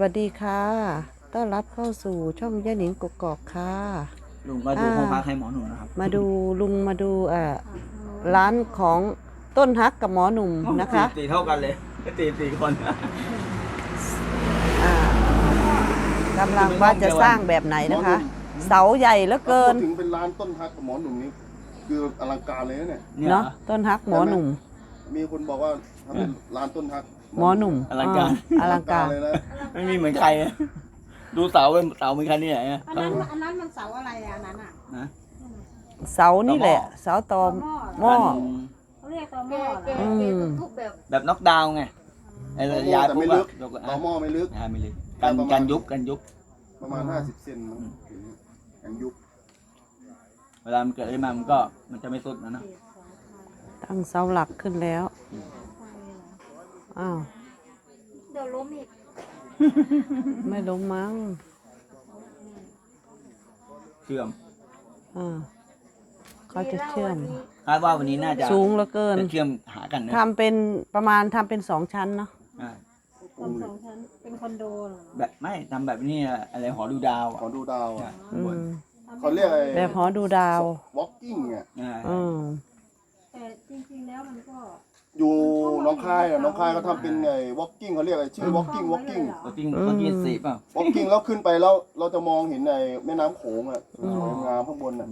วัสดีค่ะ ต้อนรับเข้าสู่ช่องย่าหนิงกกอกค่ะ ลุงก็ดูอ่าห้องพักให้หมอหนุ่มนะครับ มาดูลุงมาดูเอ่อร้านของต้นฮักกับหมอหนุ่มนะคะตีเท่ากันเลยตีสี่คนอ่ากำลังว่าจะสร้างแบบไหนนะคะ เสาใหญ่เหลือเกินพูดถึงเป็นร้านต้นฮักกับหมอหนุ่มนี่คืออลังการเลยนะเนี่ยเนี่ยเนาะต้นฮักหมอหนุ่ม มีคนบอกว่าทำเป็นร้านต้นฮัก หมอหนุ่มอลังการอลังการ เลยนะไม่มีเหมือนใครอะดูเสาเป็นเสาเหมือนใครนี่ไหนอะอันนั้นอันนั้นมันเสาอะไรอะอันนั้นอะนะ เสานี่แหละ เสาตอม หม้อ เขาเรียกตัวหม้อเหรออืมทุกแบบแบบน็อกดาวน์ไงไอ้ระยะแต่ปุ๊ไม่บลึอะกยกต่อหม้อไม่ลึกอ่าไม่ลึกกันกันยุบกันยุบ ประมาณ 50 เซนมั้งเห็นกันยุบเวลามันเกิดอะไรมามันก็มันจะไม่สุดนะนะตั้งเสาหลักขึ้นแล้ว อ้าว เดี๋ยวล้มอีกไม่ล้มมั้งเชื่อมอ่าเขาจะเชื่อม คาดว่าวันนี้น่าจะสูงเหลือเกินจะเชื่อมหากันนะทำเป็นประมาณทำเป็นสองชั้นเนาะอ่าทำสองชั้นเป็นคอนโดเหรอแบบไม่ทำแบบนี้อะอะไรหอดูดาวขออะดูดาวอะอะข้างบนอืมเขาเรียกอะไร แบบหอดูดาว walking อะ อ่า อืมแต่จริงๆแล้วมันก็ อยู่หน้องคายอะหน้องคายเขาทำเป็นไง walking เขาเรียกอะไรชื่อ walking walking ตัวจริงตัวจริงสีเปล่า walking แล้วขึ้นไปแล้วเราจะมองเห็นในแม่น้ำโขงอะสวยงามข้างบนอะ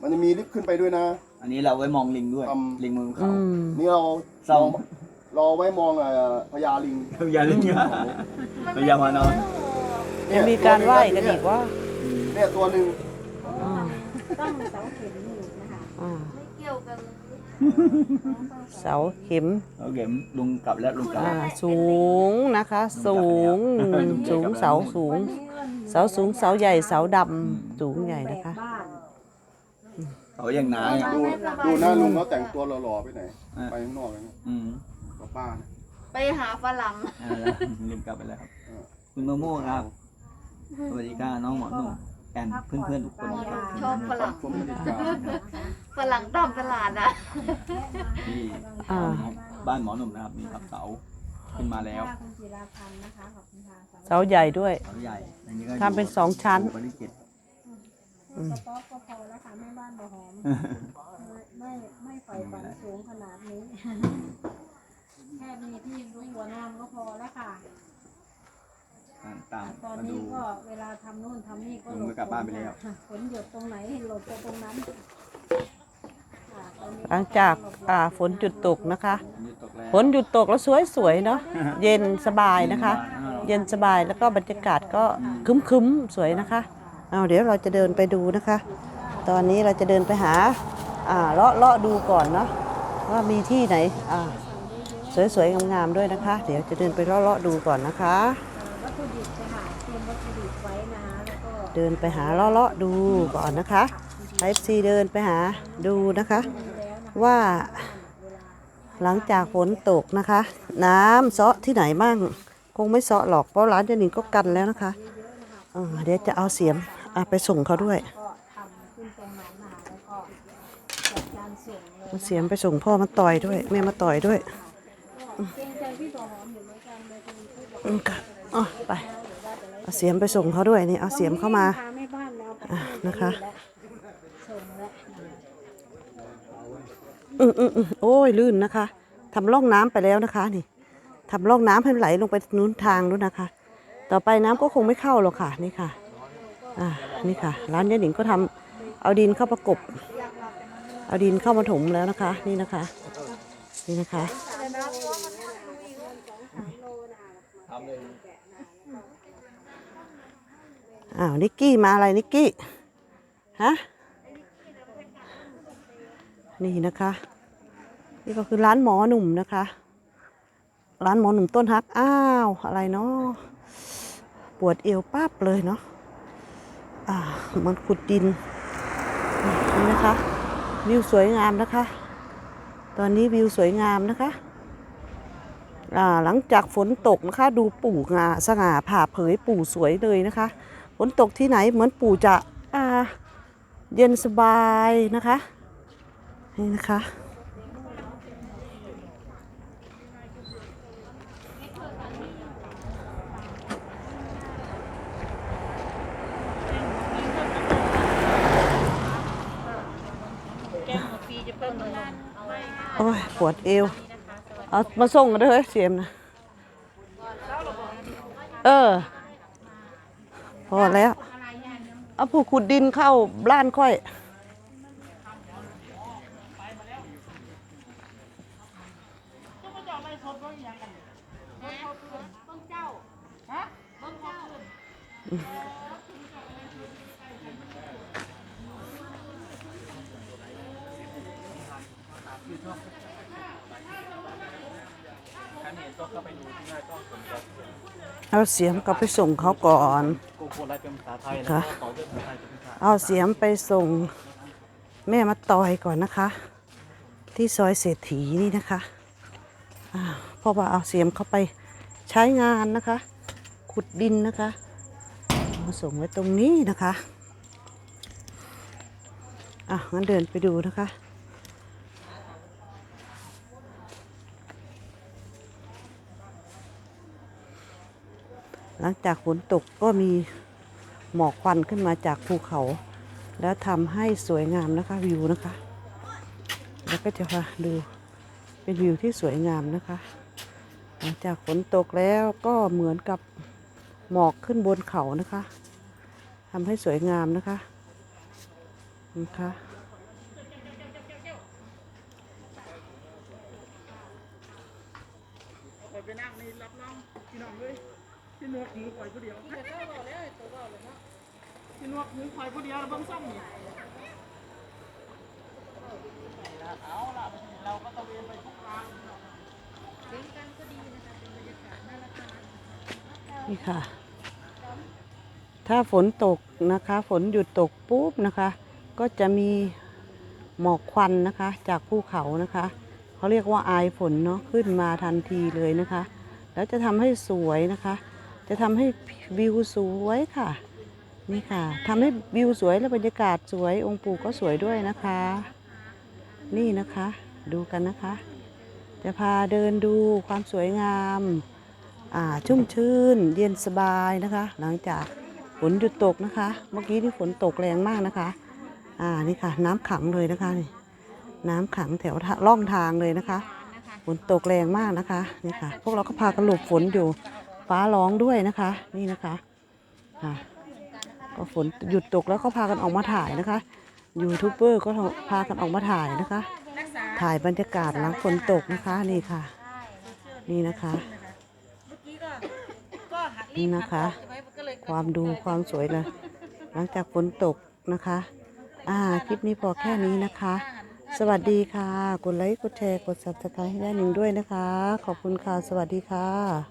มันจะมีลิฟต์ขึ้นไปด้วยนะ อันนี้เราไว้มองลิงด้วยทำลิงมืออืเขามนี่เราส่องเราไว้มองเอ่อพญาลิงอย่าลิงอะอย่ามานอนจะมีการไหว้กันอีกว่าเนี่ยตัวหนึ่งอ่าตั้งเสาเข็มอยู่นะคะ อ่า ไม่เกี่ยวกันเสาเข็มโอเคลุงกลับแล้วลุงกลับอ่าสูงนะคะ สูงสูงเสาสูง เสาสูงเสาใหญ่เสาดำสูงใหญ่แบนะบคะบ้านเขาอย่างหนาเนี่ยดูดูหน้าลุงเขาแต่งตัวหล่อๆไปไหนอ่าไปข้างนอกเลยนะอืมกับป้าเนี่ยไปหาฝรั่งอ่าแล้วลุงกลับไปแล้วครับคุณมะม่วงครับสวัสดีค่ะน้องหมอหนุ่ม แอนเพื่อนๆทุกคนครับชอบฝรั่งชมบรรยากาศฝรั่งตามตลาดอะ ที่อ่า บ้านหมอหนุ่มนะครับมีครับเสาขึ้นมาแล้วคุณจิราพันธ์นะคะขอบคุณค่ะเสาใหญ่ด้วย เสาใหญ่อันนี้ก็ทำเป็นสองชั้นบริกิตสต๊อกก็พอแล้วค่ะแม่บ้านบ่หอมไม่ไม่ไฟฝันสูงขนาดนี้ แค่มีที่รู้หัวนอนก็พอแล้วค่ะ ตามตอนมาดู นี้ก็เวลาทำนู่นทำนี่ก็ลุงก็กลับบ้านไปแล้ว ฝนหยดตรงไหนให้หลบไปตรงนั้นค่ะตอนนี้หลังจากอ่าฝนหยุดตกนะคะฝนหยุดตกแล้ว ฝนหยุดตกแล้วสวยๆเนาะ เย็นสบายนะคะ เย็นสบายแล้วก็บรรยากาศก็คึ้มๆสวยนะคะ เอาเดี๋ยวเราจะเดินไปดูนะคะ ตอนนี้เราจะเดินไปหาอ่าเลาะเลาะดูก่อนเนาะว่ามีที่ไหนอ่าสวยๆงามๆด้วยนะคะ เดี๋ยวจะเดินไปเลาะเลาะดูก่อนนะคะ วัตถุดิบจะหาเตรียมวัตถุดิบไว้นะแล้วก็เดินไปหาเลาะเลาะดูก่อนนะคะไอฟซีเดินไปหาดูนะคะ ว่า หลังจากฝนตกนะคะ น้ำเซาะที่ไหนบ้างคงไม่เซาะหรอกเพราะร้านเจนิงก็กันแล้วนะคะอ่าเดี๋ยวจะเอาเสียมอะไปส่งเขาด้วยก็ทำขึ้นตรงนั้นนะคะแล้วก็จัดการส่งเลยเอาเสียมไปส่งพ่อมาต่อยด้วย แม่มาต่อยด้วยเกรงใจพี่ตัวหอมอยู่เหมือนกันเลยคุณพูดบอกอืมค่ะ อ๋อไปเอาเสียมไปส่งเขาด้วยนี่เอาเสียมเข้ามานแล้วไปอะนะคะอืมอืมอืมโอ้ยลื่นนะคะทำร่องน้ำไปแล้วนะคะนี่ทำร่องน้ำให้ไหลลงไปนู้นทางนู้นนะคะ ต่อไปน้ำก็คงไม่เข้าหรอกค่ะนี่ค่ะอ่านี่ค่ะ ร้านยายหนิงก็ทำเอาดินเข้าประกบ เอาดินเข้ามาถมแล้วนะคะ นี่นะคะ นี่นะคะ อ้าวนิกกี้มาอะไรนิกกี้ฮะนี่นะคะ นี่ก็คือร้านหมอหนุ่มนะคะ ร้านหมอหนุ่มต้นฮักอ้าวอะไรเนาะปวดเอวปั๊บเลยเนาะอ่ามันขุดดินนี่นะคะวิวสวยงามนะคะ ตอนนี้วิวสวยงามนะคะอ่าหลังจากฝนตกนะคะ ดูปู่งาสง่าผ่าเผยปู่สวยเลยนะคะ ฝนตกที่ไหนเหมือนปู่จะเย็นสบายนะคะนี่นะคะโอ้ยปวดเอว เอามาส่งกันเลยเสียมนะ เออ พอแล้ว เอาผู้ขุดดินเข้าบ้านค่อย เอาเสียมก็ไปส่งเขาก่อนโกโก้ไลฟ์เป็นภาษาไทยนะค่ะต่อด้วยภาษาไทยเป็นภาษาเอาเสียมไปส่งแม่มาตอยก่อนนะคะ ที่ซอยเศรษฐีนี่นะคะอ่าเพราะว่าเอาเสียมเข้าไปใช้งานนะคะ ขุดดินนะคะเอามาส่งไว้ตรงนี้นะคะอะงั้นเดินไปดูนะคะ หลังจากฝนตกก็มีหมอกควันขึ้นมาจากภูเขา แล้วทำให้สวยงามนะคะวิวนะคะ แล้วก็จะพาดูเป็นวิวที่สวยงามนะคะ หลังจากฝนตกแล้วก็เหมือนกับหมอกขึ้นบนเขานะคะทำให้สวยงามนะคะนะคะไปนั่งนี่รับรองพี่น้องเลย พี่นวดมือปล่อยผู้เดียวพี่นวดมือปล่อยผู้เดียวเบิ่งซ่อมนี่นี่ค่ะ ถ้าฝนตกนะคะ ฝนหยุดตกปุ๊บนะคะ ก็จะมีหมอกควันนะคะ จากภูเขานะคะเขาเรียกว่าอายฝนเนาะขึ้นมาทันทีเลยนะคะ แล้วจะทำให้สวยนะคะ จะทำให้วิวสวยค่ะ นี่ค่ะทำให้วิวสวยและบรรยากาศสวย องค์ปู่ก็สวยด้วยนะคะ นี่นะคะ ดูกันนะคะ จะพาเดินดูความสวยงามอ่าชุ่มชื่น เย็นสบายนะคะ หลังจากฝนหยุดตกนะคะ เมื่อกี้ที่ฝนตกแรงมากนะคะ อ่านี่ค่ะ น้ำขังเลยนะคะนี่น้ำขังแถวล่องทางเลยนะคะ ฝนตกแรงมากนะคะนี่ค่ะ พวกเราก็พากันหลบฝนอยู่ ฟ้าร้องด้วยนะคะ นี่นะคะค่ะก็ฝนหยุดตกแล้วก็พากันออกมาถ่ายนะคะยูทูบเบอร์ก็พากันออกมาถ่ายนะคะ ถ่ายบรรยากาศหลังฝนตกนะคะนี่ค่ะ นี่นะคะนี่นะคะ ความดูความสวยเลยหลังจากฝนตกนะคะ อ่าคลิปนี้พอแค่นี้นะคะ สวัสดีค่ะ กดไลค์กดแชร์กด subscribe ให้ได้หนึ่งด้วยนะคะ ขอบคุณค่ะ สวัสดีค่ะ